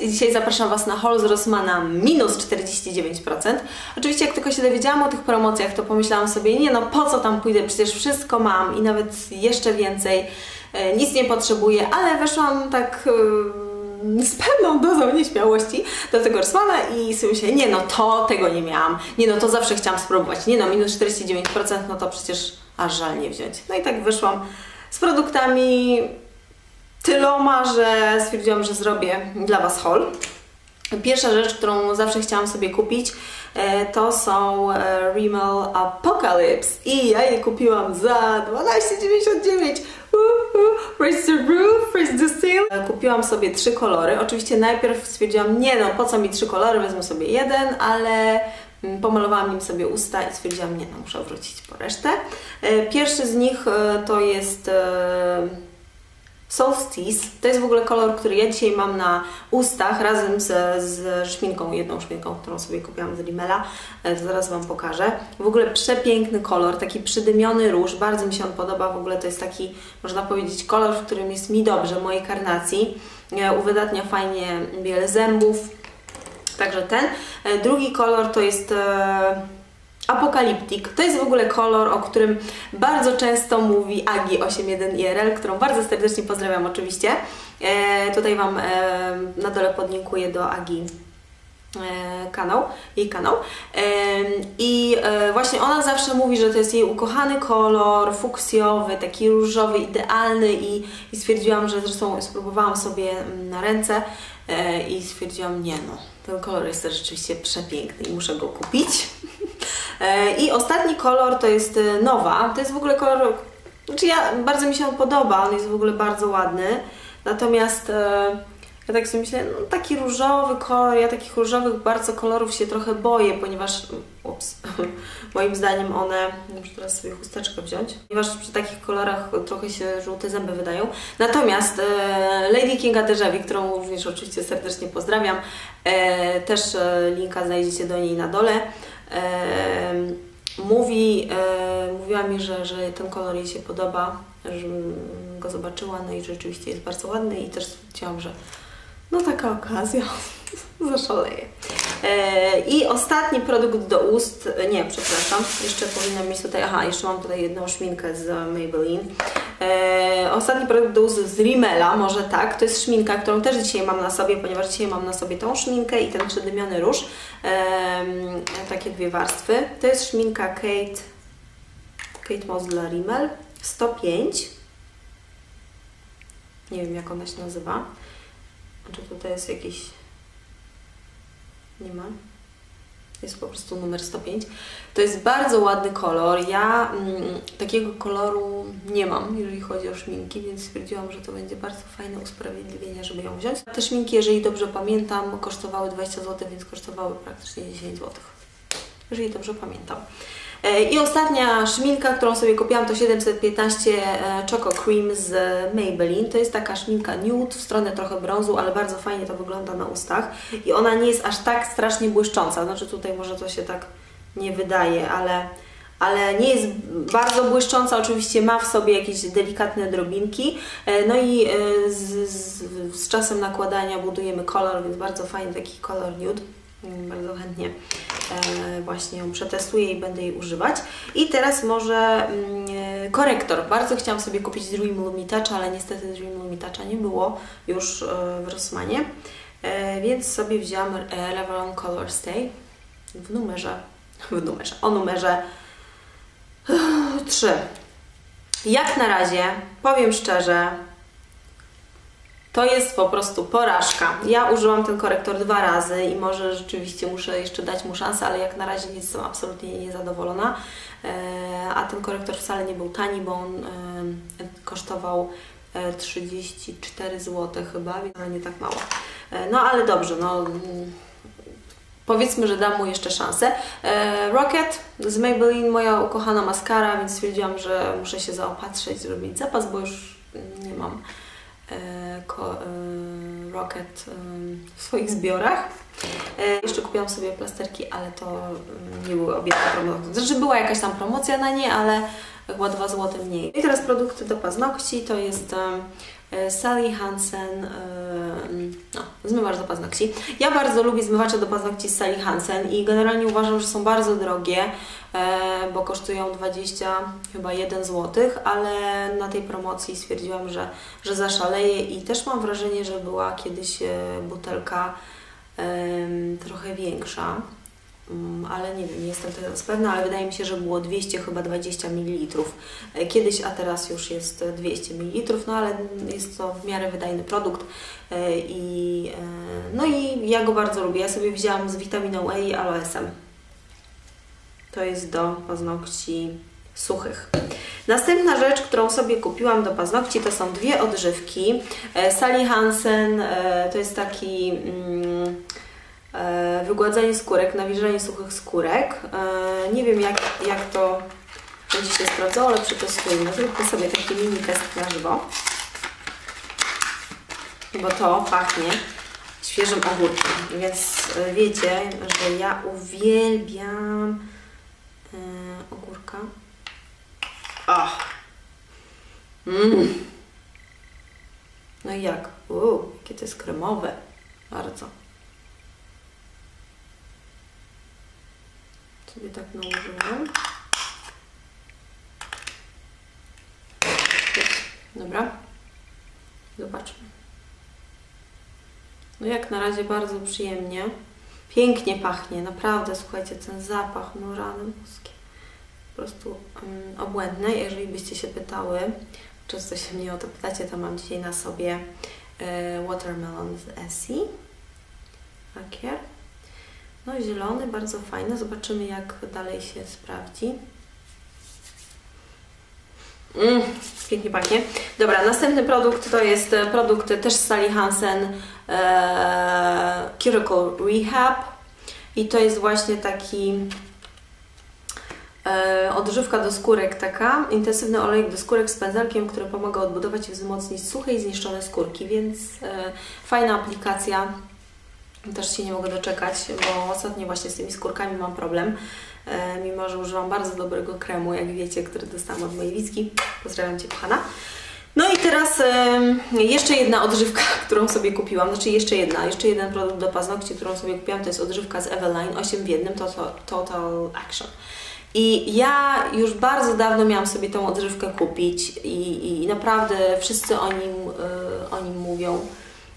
Dzisiaj zapraszam Was na haul z Rossmana minus 49%. Oczywiście jak tylko się dowiedziałam o tych promocjach, to pomyślałam sobie, nie no po co tam pójdę, przecież wszystko mam i nawet jeszcze więcej, e, nic nie potrzebuję, ale weszłam tak e, z pewną dozą nieśmiałości do tego Rossmana i sobie myślę, nie no to tego nie miałam, nie no to zawsze chciałam spróbować, nie no minus 49% no to przecież aż żal nie wziąć. No i tak wyszłam z produktami tyloma, że stwierdziłam, że zrobię dla Was haul. Pierwsza rzecz, którą zawsze chciałam sobie kupić, e, to są e, Rimmel Apocalypse i ja je kupiłam za 12,99 Raise the roof, raise the steel. E, kupiłam sobie trzy kolory. Oczywiście najpierw stwierdziłam, nie no, po co mi trzy kolory, wezmę sobie jeden, ale mm, pomalowałam nim sobie usta i stwierdziłam, nie no, muszę wrócić po resztę. Pierwszy z nich to jest Solstice. To jest w ogóle kolor, który ja dzisiaj mam na ustach razem z, z szminką, jedną szminką, którą sobie kupiłam z Rimmela. E, zaraz Wam pokażę. W ogóle przepiękny kolor, taki przydymiony róż. Bardzo mi się on podoba. W ogóle to jest taki, można powiedzieć, kolor, w którym jest mi dobrze, mojej karnacji. E, uwydatnia fajnie biele zębów. Także ten. E, drugi kolor to jest Apokaliptik. To jest w ogóle kolor, o którym bardzo często mówi Agi81 IRL, którą bardzo serdecznie pozdrawiam oczywiście. E, tutaj Wam e, na dole podlinkuję do Agi e, kanał, jej kanał. E, I e, właśnie ona zawsze mówi, że to jest jej ukochany kolor, fuksjowy, taki różowy, idealny i, i stwierdziłam, że zresztą spróbowałam sobie mm, na ręce i stwierdziłam, nie no, ten kolor jest rzeczywiście przepiękny i muszę go kupić. E, I ostatni kolor to jest e, Nowa. To jest w ogóle kolor, znaczy ja, bardzo mi się on podoba, on jest w ogóle bardzo ładny. Natomiast e, ja tak sobie myślę, no taki różowy kolor, ja takich różowych bardzo kolorów się trochę boję, ponieważ, ups, moim zdaniem one, muszę teraz sobie chusteczkę wziąć, ponieważ przy takich kolorach trochę się żółte zęby wydają. Natomiast e, Lady Kinga Derzewi, którą również oczywiście serdecznie pozdrawiam, e, też linka znajdziecie do niej na dole, mówi, mówiła mi, że, że ten kolor jej się podoba, że go zobaczyła, no i rzeczywiście jest bardzo ładny i też chciałam, że no taka okazja, zaszaleję. E, I ostatni produkt do ust, nie, przepraszam, jeszcze powinna mieć tutaj, aha, jeszcze mam tutaj jedną szminkę z Maybelline. E, ostatni produkt do ust z Rimmela, może tak, to jest szminka, którą też dzisiaj mam na sobie, ponieważ dzisiaj mam na sobie tą szminkę i ten przedymiony róż, e, takie dwie warstwy. To jest szminka Kate, Kate Moss dla Rimmel, 105, nie wiem jak ona się nazywa. Czy tutaj jest jakiś... Nie ma. Jest po prostu numer 105. To jest bardzo ładny kolor. Ja mm, takiego koloru nie mam, jeżeli chodzi o szminki, więc stwierdziłam, że to będzie bardzo fajne usprawiedliwienie, żeby ją wziąć. Te szminki, jeżeli dobrze pamiętam, kosztowały 20 zł, więc kosztowały praktycznie 10 zł. Jeżeli dobrze pamiętam. E, I ostatnia szminka, którą sobie kupiłam to 715 e, Choco Cream z Maybelline. To jest taka szminka nude w stronę trochę brązu, ale bardzo fajnie to wygląda na ustach. I ona nie jest aż tak strasznie błyszcząca. Znaczy tutaj może to się tak nie wydaje, ale, ale nie jest bardzo błyszcząca. Oczywiście ma w sobie jakieś delikatne drobinki. E, no i z, z, z czasem nakładania budujemy kolor, więc bardzo fajny taki kolor nude. Mm, bardzo chętnie e, właśnie ją przetestuję i będę jej używać. I teraz może mm, e, korektor. Bardzo chciałam sobie kupić Dream Lumitouch, ale niestety Dream Lumitoucha nie było już e, w Rossmanie, więc sobie wzięłam Revlon Color Stay w numerze, w numerze, o numerze 3. Jak na razie, powiem szczerze, to jest po prostu porażka. Ja użyłam ten korektor dwa razy i może rzeczywiście muszę jeszcze dać mu szansę, ale jak na razie jestem absolutnie niezadowolona. E, a ten korektor wcale nie był tani, bo on e, kosztował 34 e, zł chyba, więc nie tak mało. No ale dobrze, no powiedzmy, że dam mu jeszcze szansę. Rocket z Maybelline, moja ukochana maskara, więc stwierdziłam, że muszę się zaopatrzyć, zrobić zapas, bo już nie mam Rocket w swoich zbiorach. E, jeszcze kupiłam sobie plasterki, ale to nie były obietne promocji. Znaczy była jakaś tam promocja na nie, ale, chyba 2 zł mniej. I teraz produkty do paznokci to jest e, Sally Hansen, e, no, zmywacz do paznokci. Ja bardzo lubię zmywacze do paznokci z Sally Hansen i generalnie uważam, że są bardzo drogie, bo kosztują 20 chyba 1 zł, ale na tej promocji stwierdziłam, że, że zaszaleję i też mam wrażenie, że była kiedyś butelka trochę większa. Mm, ale nie wiem, jestem teraz pewna, ale wydaje mi się, że było 200 chyba 20 ml e, kiedyś, a teraz już jest 200 ml, no ale jest to w miarę wydajny produkt e, i e, no i ja go bardzo lubię. Ja sobie wzięłam z witaminą E i aloesem. To jest do paznokci suchych. Następna rzecz, którą sobie kupiłam do paznokci, to są dwie odżywki. Sally Hansen to jest taki... Mm, E, wygładzanie skórek, nawilżanie suchych skórek. E, nie wiem jak, jak to będzie się sprawdzało, ale przetestujmy. Zróbmy sobie taki mini test na żywo. Bo to pachnie świeżym ogórkiem. Więc e, wiecie, że ja uwielbiam ogórka. Ach. Mm. No i jak? Uuu, jakie to jest kremowe. Bardzo. sobie tak nałożyłam. Dobra. Zobaczmy. No jak na razie bardzo przyjemnie. Pięknie pachnie, naprawdę, słuchajcie, ten zapach, no rany. Po prostu um, obłędne. Jeżeli byście się pytały, często się mnie o to pytacie, to mam dzisiaj na sobie y, Watermelon z Essie. Lakier. No zielony, bardzo fajny. Zobaczymy jak dalej się sprawdzi. Mm, pięknie pachnie. Dobra, następny produkt to jest e, produkt też z Sally Hansen e, Rehab i to jest właśnie taki odżywka do skórek taka, intensywny olejek do skórek z pędzelkiem, który pomaga odbudować i wzmocnić suche i zniszczone skórki, więc e, fajna aplikacja też się nie mogę doczekać, bo ostatnio właśnie z tymi skórkami mam problem. E, mimo, że używam bardzo dobrego kremu, jak wiecie, który dostałam od mojej Wicki. Pozdrawiam Cię, kochana. No i teraz e, jeszcze jedna odżywka, którą sobie kupiłam, znaczy jeszcze jedna, jeszcze jeden produkt do paznokci, którą sobie kupiłam, to jest odżywka z Eveline 8 w jednym, to Total Action. I ja już bardzo dawno miałam sobie tą odżywkę kupić i, i naprawdę wszyscy o nim, e, o nim mówią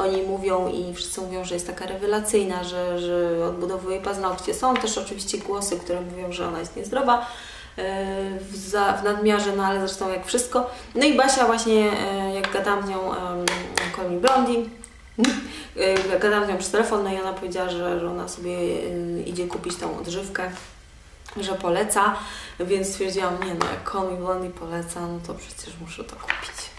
oni mówią i wszyscy mówią, że jest taka rewelacyjna, że, że odbudowuje paznokcie. Są też oczywiście głosy, które mówią, że ona jest niezdrowa e, w, za, w nadmiarze, no ale zresztą jak wszystko. No i Basia właśnie, e, jak gadałam z nią, Call Me Blondie, gadałam z nią przez telefon, no i ona powiedziała, że, że ona sobie idzie kupić tą odżywkę, że poleca, więc stwierdziłam, nie no, jak Call Me Blondie poleca, no to przecież muszę to kupić.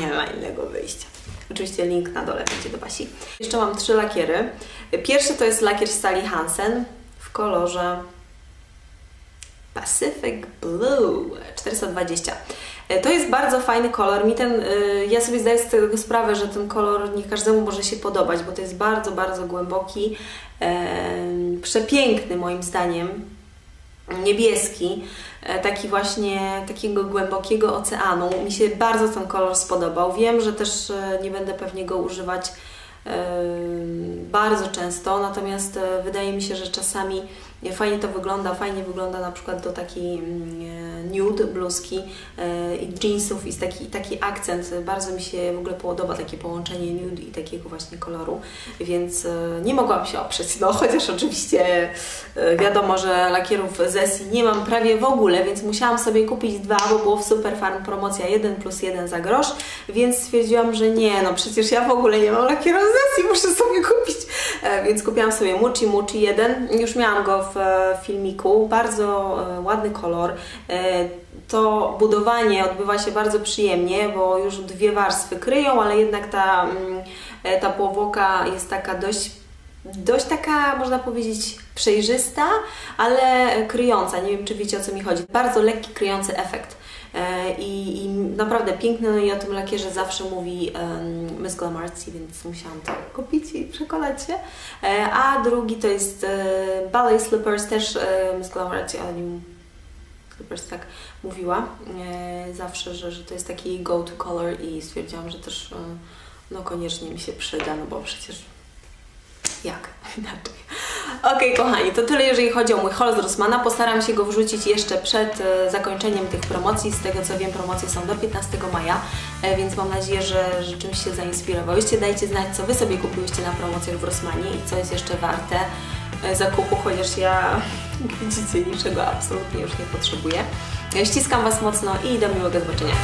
Nie ma innego wyjścia. Oczywiście link na dole będzie do Basi. Jeszcze mam trzy lakiery. Pierwszy to jest lakier Sally Hansen w kolorze Pacific Blue 420. To jest bardzo fajny kolor. Mi ten, y, ja sobie zdaję z tego sprawę, że ten kolor nie każdemu może się podobać, bo to jest bardzo, bardzo głęboki, przepiękny moim zdaniem, niebieski. E, taki właśnie takiego głębokiego oceanu. Mi się bardzo ten kolor spodobał. Wiem, że też e, nie będę pewnie go używać e, bardzo często, natomiast wydaje mi się, że czasami Fajnie to wygląda, fajnie wygląda na przykład do takiej mm, nude bluzki e, i jeansów i taki, taki akcent. Bardzo mi się w ogóle podoba takie połączenie nude i takiego właśnie koloru, więc e, nie mogłam się oprzeć. No chociaż oczywiście e, wiadomo, że lakierów z Essie nie mam prawie w ogóle, więc musiałam sobie kupić dwa, bo było w Super Farm promocja 1 plus 1 za grosz, więc stwierdziłam, że nie, no przecież ja w ogóle nie mam lakierów z Essie, muszę sobie kupić. Więc kupiłam sobie Muchi Muchi 1. Już miałam go w filmiku. Bardzo e, ładny kolor. E, to budowanie odbywa się bardzo przyjemnie, bo już dwie warstwy kryją, ale jednak ta, mm, e, ta powłoka jest taka dość dość taka, można powiedzieć, przejrzysta, ale kryjąca. Nie wiem, czy wiecie o co mi chodzi. Bardzo lekki, kryjący efekt. E, I, I, naprawdę piękny, no i o tym lakierze zawsze mówi um, Miss Glamarcy, więc musiałam to kupić i przekonać się. E, a drugi to jest e, Ballet Slippers, też e, Miss Glamarcy o nim Clippers tak mówiła e, zawsze, że, że to jest taki go-to color i stwierdziłam, że też e, no koniecznie mi się przyda, no bo przecież jak inaczej. Okej, kochani, to tyle jeżeli chodzi o mój haul z Rossmana. Postaram się go wrzucić jeszcze przed e, zakończeniem tych promocji. Z tego co wiem, promocje są do 15 maja, e, więc mam nadzieję, że, że czymś się zainspirowałyście. Dajcie znać, co Wy sobie kupiłyście na promocjach w Rossmanie i co jest jeszcze warte e, zakupu, chociaż ja, widzicie, niczego absolutnie już nie potrzebuję. Ściskam Was mocno i do miłego zobaczenia.